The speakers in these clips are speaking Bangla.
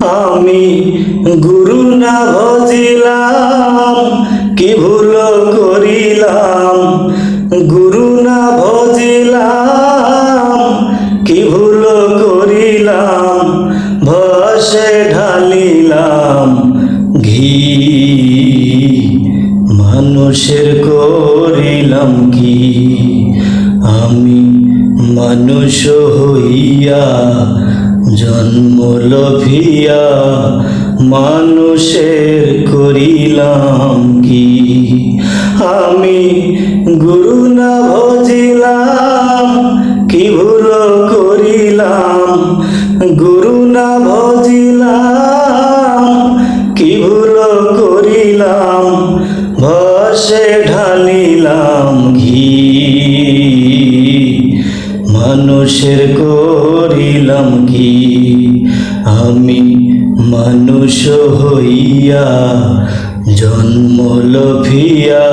আমি গুরু না ভজিলাম, কি ভুল করিলাম? গুরু না ভজিলাম, কি ভুল করিলাম? ভসে ঢালিলাম ঘি। মানুষের করিলাম কি? আমি মানুষ হইয়া জন্ম লভিয়া মানুষের করিলাম কি? আমি গুরু না ভজিলাম, কি ভুল করিলাম? গুরু না ভজিলাম, কি ভুল করিলাম? ভসে ঢালিলাম মানুষের করিলাম কি? আমি মানুষ হইয়া জন্ম লভিয়া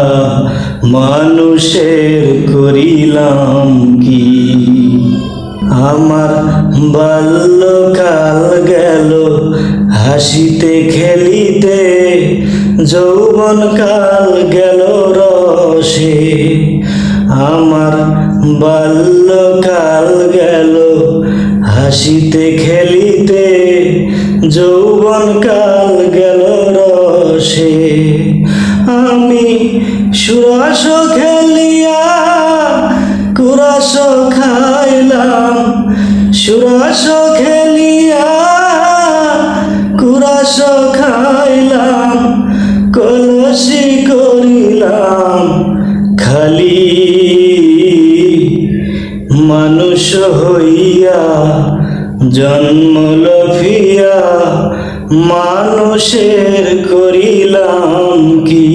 মানুষের করিলাম কি? আমার বাল্যকাল গেল, হাসিতে খেলিতে যৌবন কাল গেল রসে। আমার বাল্যকাল গেল। হাসিতে খেলিতে যৌবন কাল গেল রসে। আমি সুরস খেলিয়া, কুরস খাইলাম। সুরস হইয়া, জন্ম লভিয়া, মানুষের করিলাম কি?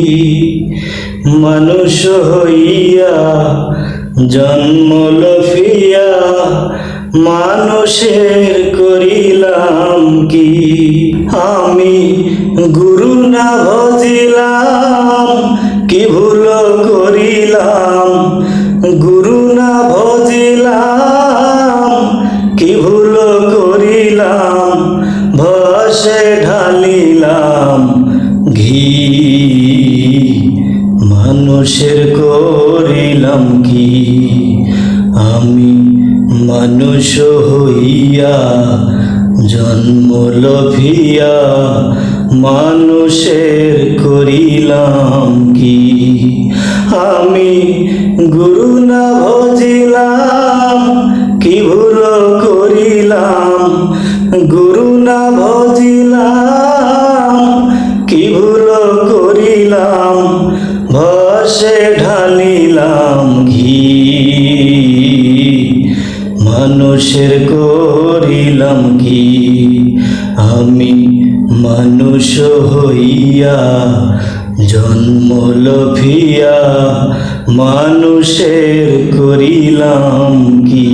মানুষ হইয়া, জন্ম লভিয়া, মানুষের করিলাম কি? আমি গুরু না ভজিলাম কি ভুল করিলাম? গুরু ভসে ঢালিলাম ঘি। মানুষের করিলাম কি? আমি মানুষ হইয়া জন্ম লভিয়া মানুষের করিলাম কি? আমি গুরু না ভজিলাম, কি ভুল গুরু না ভজিলাম, কি ভুল করিলাম, ভসে ঢালিলাম ঘি। মানুষের করিলাম কি আমি মানুষ হইয়া জন্ম লভিয়া, মানুষের করিলাম কি